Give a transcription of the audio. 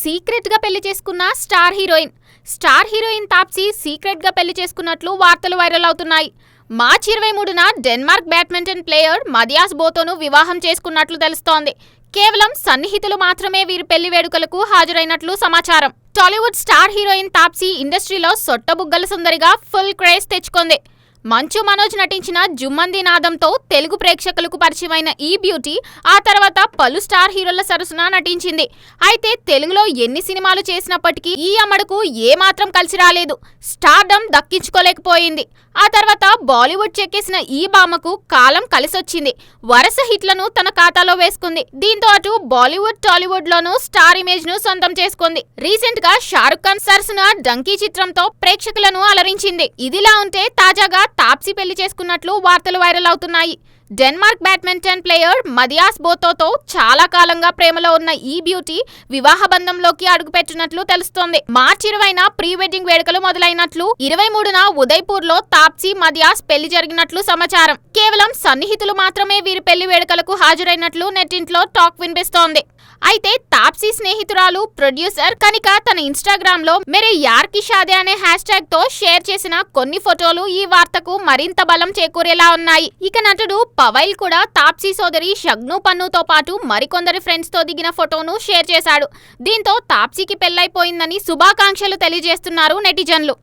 సీక్రెట్గా పెళ్ళి చేసుకున్న star heroine. Star heroine Taapsee సీక్రెట్గా పెళ్ళి చేసుకున్నట్లు వార్తలు వైరల్ అవుతున్నాయి. మార్చి ఇరవై మూడున డెన్మార్క్ బ్యాడ్మింటన్ ప్లేయర్ మదియాస్ బోతోను వివాహం చేసుకున్నట్లు తెలుస్తోంది. కేవలం సన్నిహితులు మాత్రమే వీరి పెళ్ళి వేడుకలకు హాజరైనట్లు సమాచారం. టాలీవుడ్ స్టార్ హీరోయిన్ తాప్సీ ఇండస్ట్రీలో సొట్టబుగ్గల సుందరిగా ఫుల్ క్రేజ్ తెచ్చుకుంది. మంచు మనోజ్ నటించిన జుమ్మంది నాదంతో తెలుగు ప్రేక్షకులకు పరిచయమైన ఈ బ్యూటీ ఆ తర్వాత పలు స్టార్ హీరోల సరసన నటించింది. అయితే తెలుగులో ఎన్ని సినిమాలు చేసినప్పటికీ ఈ అమ్మడుకు ఏమాత్రం కలిసి రాలేదు. స్టార్డమ్ దక్కించుకోలేకపోయింది. ఆ తర్వాత బాలీవుడ్ చెక్కేసిన ఈ భామకు కాలం కలిసొచ్చింది. వరుస హిట్లను తన ఖాతాలో వేసుకుంది. దీంతో అటు బాలీవుడ్ టాలీవుడ్ లోనూ స్టార్ ఇమేజ్ను సొంతం చేసుకుంది. రీసెంట్గా షారుఖ్ ఖాన్ సరసన డంకీ చిత్రంతో ప్రేక్షకులను అలరించింది. ఇదిలా ఉంటే తాజాగా తాప్సీ పెళ్ళి చేసుకున్నట్లు వార్తలు వైరల్ అవుతున్నాయి. డెన్మార్క్ బ్యాడ్మింటన్ ప్లేయర్ మదియాస్ బోతోతో చాలా కాలంగా ప్రేమలో ఉన్న ఈ బ్యూటీ వివాహ బంధంలోకి అడుగుపెట్టినట్లు తెలుస్తోంది. మార్చి ఇరవైన ప్రీ వెడ్డింగ్ వేడుకలు మొదలైనట్లు ఇరవై మూడున ఉదయ్పూర్లో తాప్సీ మదియాస్ పెళ్ళి జరిగినట్లు సమాచారం. కేవలం సన్నిహితులు మాత్రమే వీరి పెళ్ళి వేడుకలకు హాజరైనట్లు నెట్టింట్లో టాక్ వినిపిస్తోంది. అయితే తాప్సీ స్నేహితురాలు ప్రొడ్యూసర్ కనిక తన ఇన్స్టాగ్రామ్లో మెరే యార్కి షాదే అనే హ్యాష్ ట్యాగ్తో షేర్ చేసిన కొన్ని ఫోటోలు ఈ వార్తకు మరింత బలం చేకూరేలా ఉన్నాయి. ఇక నటుడు పవైల్ కూడా తాప్సీ సోదరి షగ్ను పన్నుతో పాటు మరికొందరి ఫ్రెండ్స్తో దిగిన ఫోటోను షేర్ చేశాడు. దీంతో తాప్సీకి పెళ్ళైపోయిందని శుభాకాంక్షలు తెలియజేస్తున్నారు నెటిజన్లు.